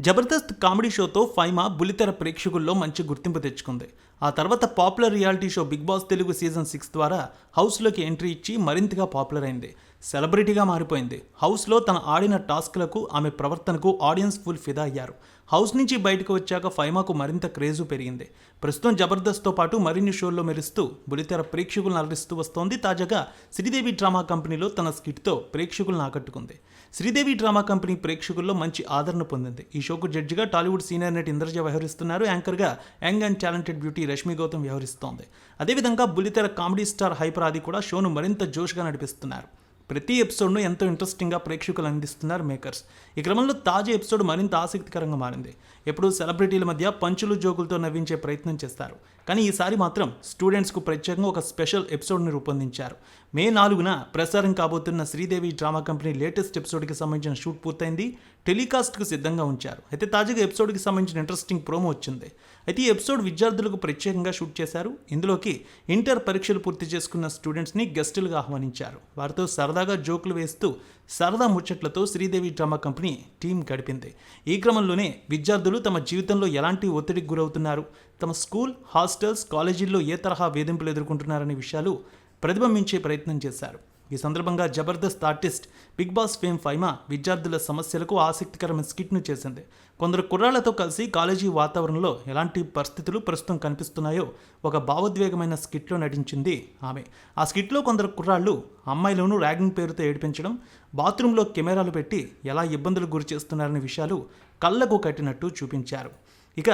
Jabardasth comedy షోతో ఫైమా బుల్లితెర ప్రేక్షకుల్లో మంచి గుర్తింపు తెచ్చుకుంది. ఆ తర్వాత popular reality show Bigg Boss Telugu season six ద్వారా హౌస్లోకి ఎంట్రీ ఇచ్చి మరింతగా పాపులర్ అయింది. సెలబ్రిటీగా మారిపోయింది. హౌస్లో తన ఆడిన టాస్క్లకు ఆమె ప్రవర్తనకు ఆడియన్స్ ఫుల్ ఫిదా అయ్యారు. హౌస్ నుంచి బయటకు వచ్చాక ఫైమాకు మరింత క్రేజు పెరిగింది. ప్రస్తుతం జబర్దస్త్తో పాటు మరిన్ని షోల్లో మెరుస్తూ బులితెర ప్రేక్షకులను అలరిస్తూ వస్తోంది తాజాగా శ్రీదేవి డ్రామా కంపెనీలో తన స్కిట్తో ప్రేక్షకులను ఆకట్టుకుంది. శ్రీదేవి డ్రామా కంపెనీ ప్రేక్షకుల్లో మంచి ఆదరణ పొందింది. ఈ షోకు జడ్జిగా టాలీవుడ్ సీనియర్ నటి ఇంద్రజ వ్యవహరిస్తున్నారు. యాంకర్గా young and talented beauty Rashmi Gautam వ్యవహరిస్తోంది. అదేవిధంగా బుల్లితెర కామెడీ స్టార్ హైపర్ కూడా షోను మరింత జోష్గా నడిపిస్తున్నారు. ప్రతి ఎపిసోడ్ను ఎంతో ఇంట్రెస్టింగ్గా ప్రేక్షకులు అందిస్తున్నారు మేకర్స్. ఈ క్రమంలో తాజా ఎపిసోడ్ మరింత ఆసక్తికరంగా మారింది. ఎప్పుడు సెలబ్రిటీల మధ్య పంచులు జోకులతో నవ్వించే ప్రయత్నం చేస్తారు. కానీ ఈసారి మాత్రం స్టూడెంట్స్కు ప్రత్యేకంగా ఒక స్పెషల్ ఎపిసోడ్ని రూపొందించారు. మే నాలుగున ప్రసారం కాబోతున్న శ్రీదేవి డ్రామా కంపెనీ లేటెస్ట్ ఎపిసోడ్కి సంబంధించిన షూట్ పూర్తయింది. టెలికాస్ట్కు సిద్ధంగా ఉంచారు. అయితే తాజాగా ఎపిసోడ్కి సంబంధించిన ఇంట్రెస్టింగ్ ప్రోమో వచ్చింది. అయితే ఈ ఎపిసోడ్ విద్యార్థులకు ప్రత్యేకంగా షూట్ చేశారు. ఇందులోకి ఇంటర్ పరీక్షలు పూర్తి చేసుకున్న స్టూడెంట్స్ని గెస్టులుగా ఆహ్వానించారు. వారితో సరదాగా జోకులు వేస్తూ సరదా ముచ్చట్లతో శ్రీదేవి డ్రామా కంపెనీ టీం గడిపింది. ఈ క్రమంలోనే విద్యార్థులు తమ జీవితంలో ఎలాంటి ఒత్తిడికి గురవుతున్నారు? తమ స్కూల్ హాస్టల్స్ కాలేజీల్లో ఏ తరహా వేధింపులు ఎదుర్కొంటున్నారనే విషయాలు ప్రతిబింబించే ప్రయత్నం చేశారు. ఈ సందర్భంగా Jabardasth artist Bigg Boss fame Faima విద్యార్థుల సమస్యలకు ఆసక్తికరమైన స్కిట్ను చేసింది. కొందరు కుర్రాళ్ళతో కలిసి కాలేజీ వాతావరణంలో ఎలాంటి పరిస్థితులు ప్రస్తుతం కనిపిస్తున్నాయో ఒక భావోద్వేగమైన స్కిట్లో నటించింది ఆమె. ఆ స్కిట్లో కొందరు కుర్రాళ్ళు అమ్మాయిలను ర్యాగింగ్ పేరుతో ఏడిపించడం బాత్రూంలో కెమెరాలు పెట్టి ఎలా ఇబ్బందులు గురి చేస్తున్నారనే విషయాలు కళ్ళకు కట్టినట్టు చూపించారు. ఇక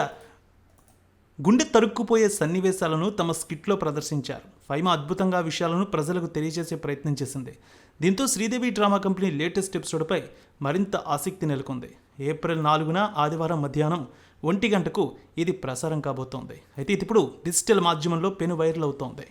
గుండె తరుక్కుపోయే సన్నివేశాలను తమ స్కిట్లో ప్రదర్శించారు. ఫైమా అద్భుతంగా విషయాలను ప్రజలకు తెలియజేసే ప్రయత్నం చేసింది. దీంతో శ్రీదేవి డ్రామా కంపెనీ లేటెస్ట్ ఎపిసోడ్పై మరింత ఆసక్తి నెలకొంది. ఏప్రిల్ నాలుగున ఆదివారం మధ్యాహ్నం ఒంటి గంటకు ఇది ప్రసారం కాబోతోంది. అయితే ఇది ఇప్పుడు డిజిటల్ మాధ్యమంలో పెను వైరల్ అవుతోంది.